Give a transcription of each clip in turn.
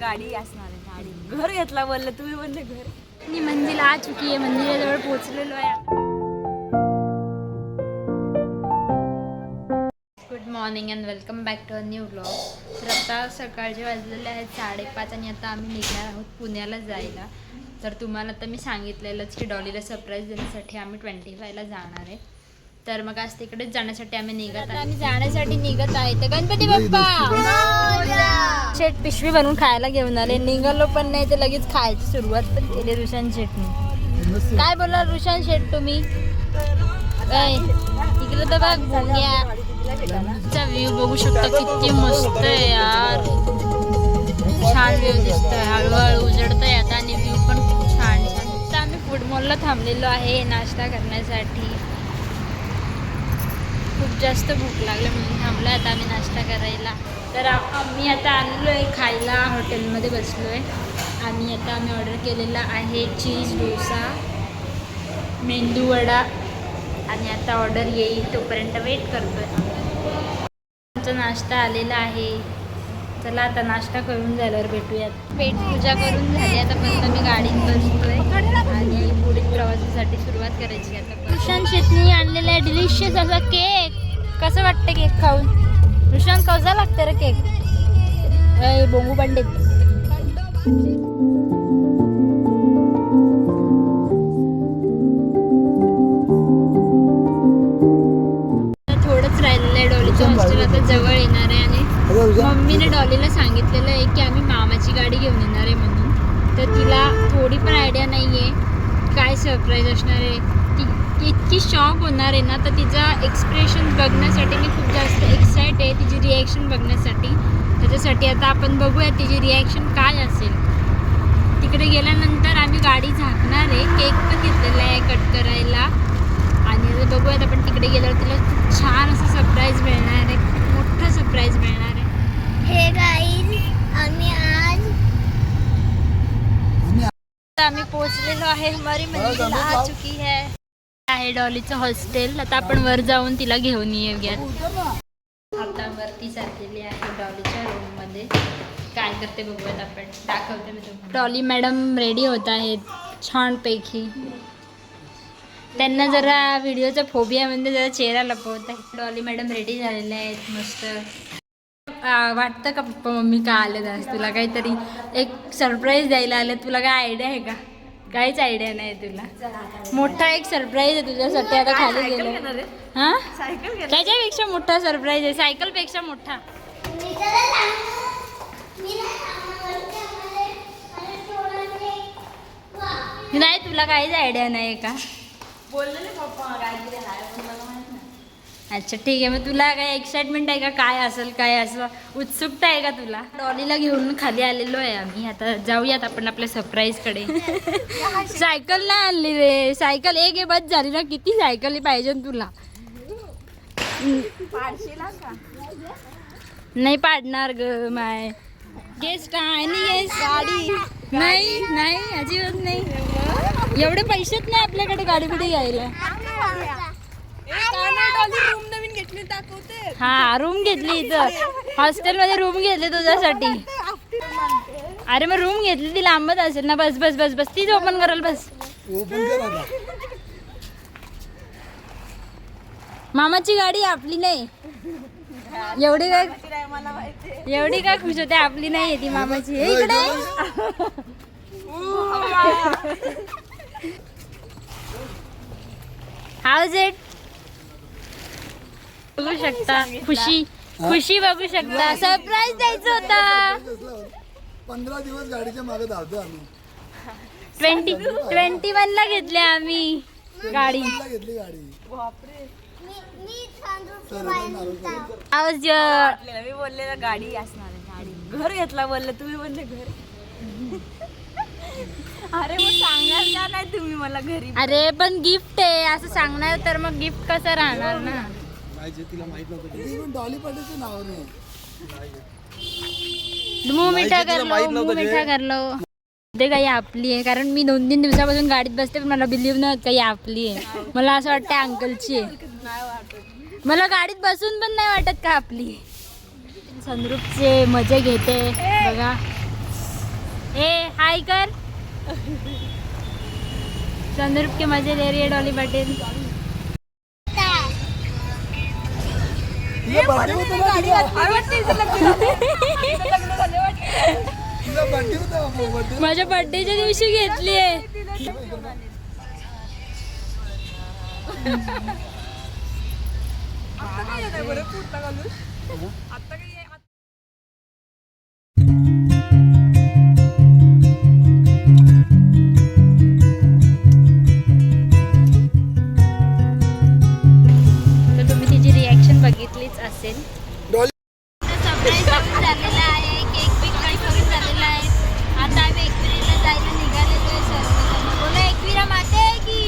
गाडी असणार आहे गाडी. घर घेतला बोललं तुम्ही बोलले घर. मी मंदिर आ चुकी आहे मंदिराजवळ पोहोचलेलो आहे. Good morning and welcome back to a new blog तर आता सकाळचे वाजलेले आहेत साडेपाच आणि आता आम्ही निघणार आहोत पुण्याला जायला. तर तुम्हाला तर मी सांगितलेलंच की डॉलीला सरप्राईज देण्यासाठी आम्ही ट्वेंटी फायला जाणार आहे. तर मग आज तिकडेच जाण्यासाठी आम्ही निघत आम्ही जाण्यासाठी निघत आहे. तर गणपती बाप्पा! शेट पिशवी बनवून खायला घेऊन आले. निघालो पण नाही ते लगेच खायची सुरुवात पण केली रुशान शेटने. काय बोलला रुशान शेट तुम्ही? काय इकडे तर बघ भोंग्या. व्ह्यू बघू शकता किती मस्त आहे यार. छान व्ह्यू दिसतोय. हळूहळू उजडतंय आता आणि व्ह्यू पण खूप छान छान तर आम्ही फूड मॉलला थांबलेलो आहे नाश्ता करण्यासाठी. खूप जास्त भूक लागली म्हणून थांबलो आता आम्ही नाश्ता करायला. तर आम्ही आता आणलो आहे खायला. हॉटेलमध्ये बसलो आहे आणि आता आम्ही ऑर्डर केलेला आहे चीज डोसा मेंदू वडा. आणि आता ऑर्डर येईल तोपर्यंत वेट करतो आहे आमचा नाश्ता आलेला आहे. चला आता नाश्ता करून झाल्यावर भेटूयात. पेट पूजा करून झाली आता परत आम्ही गाडीत बसतोय. आणि पुढील प्रवासासाठी सुरुवात करायची आता रुशांत शेटनी आणलेला डिलिशियस असा केक कसं वाटतं केक खाऊन? रुशांत कसा लागतं रे केक बोंगू पंडित आता थोडंच राहिलेलं आहे डॉलीचं हॉस्टेल आता जवळ मम्मीने डॉलीला सांगितलेलं आहे की आम्ही मामाची गाडी घेऊन येणार आहे म्हणून. तर तिला थोडी पण आयडिया नाही आहे काय सरप्राईज असणार आहे. ती इतकी शॉक होणार आहे ना तर तिचा एक्सप्रेशन बघण्यासाठी मी खूप जास्त एक्साइट आहे तिची रिॲक्शन बघण्यासाठी. त्याच्यासाठी आता आपण बघूया तिची रिॲक्शन काय असेल. तिकडे गेल्यानंतर आम्ही गाडी झाकणार आहे. केक पण घेतलेला आहे कट करायला. आणि आता बघूयात आपण तिकडे गेल्यावर तिला खूप छान असं सरप्राईज मिळणार आहे. खूप मोठं सरप्राईज मिळणार हे आम्ही आज आम्ही पोहोचलेलो आहे. हमारी मंजिल आ चुकी है. आहे डॉलीचं हॉस्टेल. आता आपण वर जाऊन तिला घेऊन येऊयात. आता वरती चाललेली आहे डॉलीच्या रूममध्ये काय करते बघूयात आपण. दाखवते मी तुम्हाला. डॉली मॅडम रेडी होत आहेत. छानपैकी. त्यांना जरा व्हिडिओचा फोबिया म्हणजे जरा चेहरा लपवत आहे डॉली मॅडम रेडी झालेल्या आहेत. मस्त. वाटतं का पप्पा मम्मी का आले आज? तुला काहीतरी एक सरप्राईज द्यायला आले तुला काय आयडिया आहे का? काहीच आयडिया नाही तुला. मोठा एक सरप्राईज आहे तुझ्यासाठी. आता खाली गेलं. हा? त्याच्यापेक्षा मोठा सरप्राईज आहे. सायकलपेक्षा मोठा. नाही तुला काहीच आयडिया नाही का? बोललेले पप्पा अच्छा ठीक आहे. मग तुला काय एक्साइटमेंट आहे का? काय असेल काय असं? उत्सुकता आहे का तुला? डॉलीला घेऊन खाली आलेलो आहे आम्ही. आता जाऊयात आपण आपल्या सरप्राईजकडे सायकल नाही आणली रे. सायकल एक आहे बस झाली ना. किती सायकल पाहिजे तुला? नाही पाडणार ग माय. गेस काय नाही गेस गाडी. नाही नाही अजिबात नाही. एवढे पैसेच नाही आपल्याकडे गाडी बिडी घ्यायला रूम नवीन घेतली दाखवते. हा रूम घेतली इथं. हॉस्टेलमध्ये रूम घेतली तुझ्यासाठी. अरे मग रूम घेतली ती लांबच असेल ना. बस बस बस बस. तीच ओपन कराल बस. मामाची गाडी आपली नाही. एवढी काय एवढी काय खुश होते आपली नाही आहे ती मामाची. हे इकडे. हाऊस इट बघू शकता. खुशी खुशी बघू शकता. सरप्राईज द्यायचं होता. पंधरा दिवस गाडीच्या मागे धावतो आम्ही. ट्वेंटी ट्वेंटी वन ला घेतले आम्ही गाडी. घेतली गाडी. आवाज मी बोललेलं गाडी असणार आहे गाडी. घर घेतला बोललं तुम्ही बोलले घर. अरे मग सांगाल का नाही तुम्ही मला घरी? अरे पण गिफ्ट आहे असं सांगणार तर मग गिफ्ट कसं राहणार ना? तिला माहीत नव्हतं पण डॉली पाटीलचं नाव नाही. मुंह मिठा कर लो मुंह मिठा कर लो ते काही आपली आहे कारण मी दोन तीन दिवसापासून गाडीत बसते पण मला बिलीव्ह नाही होत काही आपली आहे. मला असं वाटतं अंकलची आहे. मला गाडीत बसून पण नाही वाटत का आपली. संद्रूपचे मजे घेते बघा. ए हाय कर. संद्रूप के मजे ले रही है डॉली पटेल. माझ्या बर्थडेच्या दिवशी घेतली आहे. असेल. सरप्राईज करून झालेला आहे केक बिक कट करून झालेला आहे. आता आम्ही एकविरीला जायला निघालेलो आहे सर्वजण बोलो एकविरा माते की?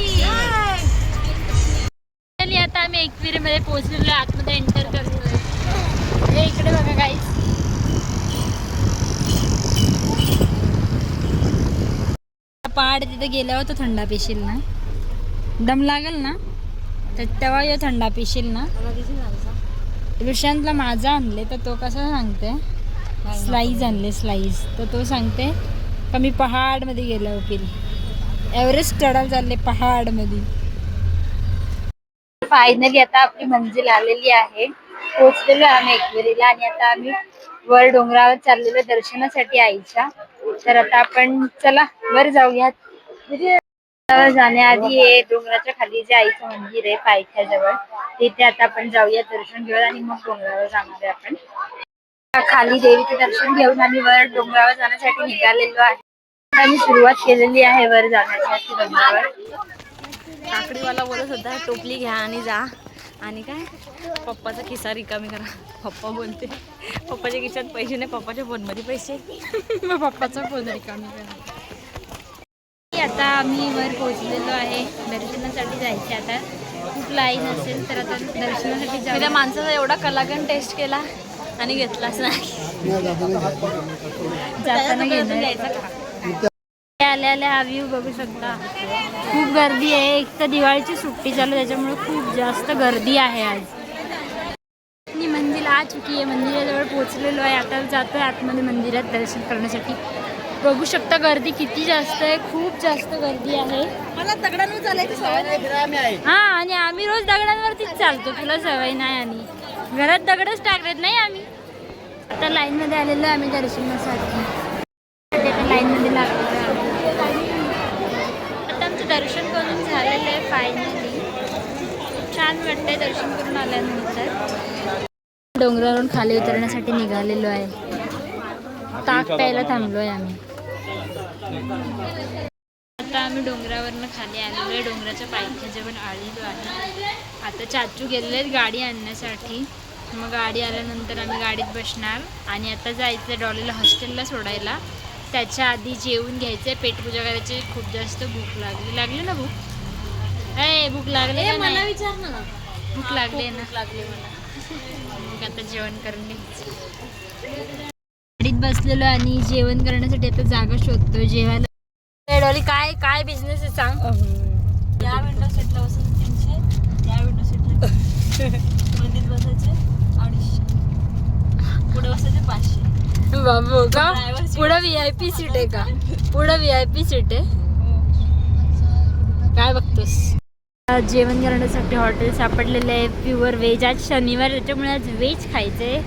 आता आम्ही एकविरीमध्ये पोहोचलेलो आहे आतमध्ये एंटर करतोय. हे इकडे बघा पहाड तिथे गेल्यावर तो थंडा पिशील ना. दम लागेल ना? तर तेव्हा यो थंडा पिशील ना. ऋषांतला माझा आणले तर तो कसा सांगते? स्लाईज आणले स्लाईज तर तो सांगते का मी पहाडमध्ये गेलो पिल एव्हरेस्ट चढायला चालले पहाडमध्ये. फायनली आता आपली मंजिल आलेली आहे. पोहोचलेलो आम्ही एकवेरीला आणि आता आम्ही वर डोंगरावर चाललेलो दर्शनासाठी आईच्या. तर आता आपण चला वर जाऊयात. जाण्याआधी हे डोंगराच्या खाली जे आईचं मंदिर आहे पायथ्याजवळ तिथे आता आपण जाऊया दर्शन घेऊया आणि मग डोंगरावर जाणार आहे आपण. खाली देवीचं दर्शन घेऊन आम्ही वर डोंगरावर जाण्यासाठी निघालेलो आहे. आम्ही सुरुवात केलेली आहे वर जाण्यासाठी डोंगरावर. काकडीवाला बोलत होता टोपली घ्या आणि जा. आणि काय? पप्पाचा खिसा रिकामी करा. पप्पा बोलते पप्पाच्या खिशात पैसे नाही पप्पाच्या फोनमध्ये पैसे. मग पप्पाचा फोन रिकामी करा. आता आम्ही वर पोहोचलेलो आहे. दर्शनासाठी जायचे आता. खूप लाईन असेल तर आता दर्शनासाठी मी त्या जाऊ माणसाचा एवढा कलागण टेस्ट केला आणि घेतलाच नाही जाताना का? आल्या आल्या हा व्ह्यू बघू शकता. खूप गर्दी आहे. एक तर दिवाळीची सुट्टी चालू आहे, त्याच्यामुळे खूप जास्त गर्दी आहे आज. मी मंदिर आ चुकी आहे. मंदिराजवळ पोहोचलेलो आहे. आता जातोय आतमध्ये मंदिरात दर्शन करण्यासाठी. बघू शकता गर्दी किती जास्त आहे खूप जास्त गर्दी आहे. मला दगडांवर चालायची सवय नाही. हा आणि आम्ही रोज दगडांवरतीच चालतो तुला सवय नाही आणि घरात दगडच टाकलेत नाही आम्ही. आता लाईन मध्ये आलेलो आहे आम्ही दर्शनासाठी. लाईन मध्ये लागलेलो आहे आता आमचं दर्शन करून झालेलं आहे फायनली छान वाटतंय दर्शन करून आल्यानंतर. डोंगरावरून खाली उतरण्यासाठी निघालेलो आहे. ताक प्यायला थांबलो आहे आम्ही. आता आम्ही डोंगरावरनं खाली आलेलो आहे. डोंगराच्या पायथ्याजवळ आलेलो आहे. आता चाचू गेलेले आहेत गाडी आणण्यासाठी. मग गाडी आल्यानंतर आम्ही गाडीत बसणार. आणि आता जायचं डॉलीला हॉस्टेलला सोडायला. त्याच्या आधी जेवून घ्यायचं पेटपूजा करायची. खूप जास्त भूक लागली. लागली ना भूक? ए भूक लागली मला? विचार ना. भूक लागली ना. लागले मला. मग आता जेवण करून घ्यायचं. बसलेलो आणि जेवण करण्यासाठी आता जागा शोधतोय जेवायला. काय काय बिझनेस आहे सांग. या विंडो सीटला बसून तीनशे या विंडो सीटला मधीत बसायचे अडीचशे. पुढे बसायचे पाचशे. बाबू का. पुढं व्ही आय पी सीट आहे का? पुढं व्ही आय पी सीट आहे. काय बघतोस? जेवण करण्यासाठी हॉटेल सापडलेलं आहे. प्युअर व्हेज आज शनिवार त्याच्यामुळे आज व्हेज खायचंय.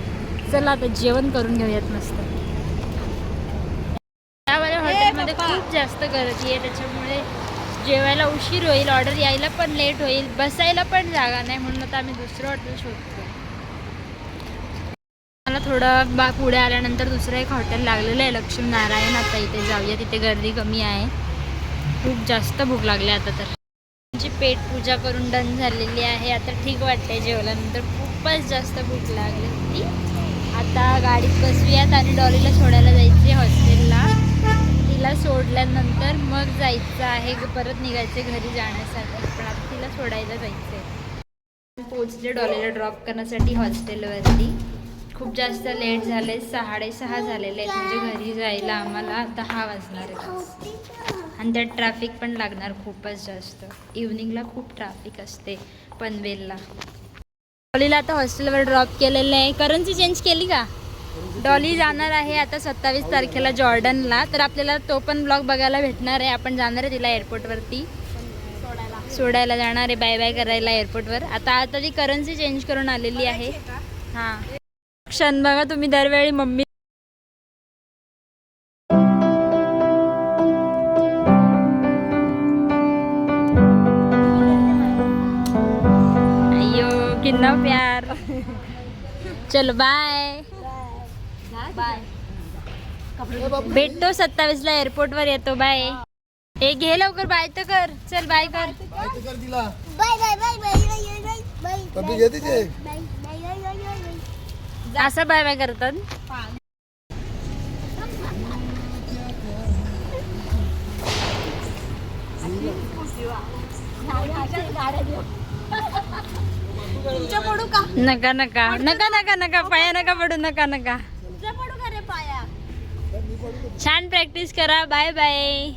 चला आता जेवण करून घेऊयात मस्त. हॉटेलमध्ये खूप जास्त गर्दी आहे त्याच्यामुळे जेवायला उशीर होईल ऑर्डर यायला पण लेट होईल बसायला पण जागा नाही म्हणून आता आम्ही दुसरं हॉटेल शोधतो मला थोडं बा पुढे आल्यानंतर दुसरं एक हॉटेल लागलेलं आहे लक्ष्मी नारायण आता इथे जाऊया तिथे गर्दी कमी आहे. खूप जास्त भूक लागली आता तर. आमची पेट पूजा करून डन झालेली आहे आता ठीक वाटतंय जेवल्यानंतर. खूपच जास्त भूक लागली होती. आता गाडीत बसूयात आणि डॉलीला सोडायला तिला सोडल्यानंतर मग जायचं आहे परत निघायचे घरी जाण्यासाठी. पण आता तिला सोडायला जायचं आहे पोचले डॉलीला ड्रॉप करण्यासाठी हॉस्टेलवरती. खूप जास्त लेट झाले साडेसहा झालेले आहेत. म्हणजे घरी जायला आम्हाला दहा वाजणार आहेत. आणि त्यात ट्रॅफिक पण लागणार खूपच जास्त. इव्हनिंगला खूप ट्रॅफिक असते पनवेलला. डॉलीला आता हॉस्टेलवर ड्रॉप केलेलं आहे. करन्सी चेंज केली का? डॉली जाणार आहे आता सत्तावीस तारखेला जॉर्डनला. तर आपल्याला तो पण ब्लॉग बघायला भेटणार आहे. आपण जाणार आहे तिला एअरपोर्टवरती सोडायला जाणार आहे. बाय बाय करायला एअरपोर्टवर आता आता ती करन्सी चेंज करून आलेली आहे. हां. क्षण बघा तुम्ही दरवेळी मम्मी अयो किन्ना प्यार. चलो बाय भेटतो सत्तावीस ला एअरपोर्ट वर येतो बाय ए घे लवकर बाय तर कर. चल बाय कर. काय ते? कर तिला bye bye bye bye bye bye bye कमी घे तिचे bye bye bye bye bye bye असं बाय बाय करतात नका नका. नका नका नका. पाया नका पडू. नका नका. छान प्रॅक्टिस करा. Bye bye.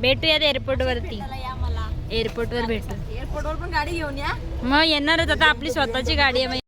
भेटूयात एअरपोर्ट वरती. एअरपोर्ट वर भेटू. एअरपोर्टवर पण गाडी घेऊन या. मग येणारच आता आपली स्वतःची गाडी आहे.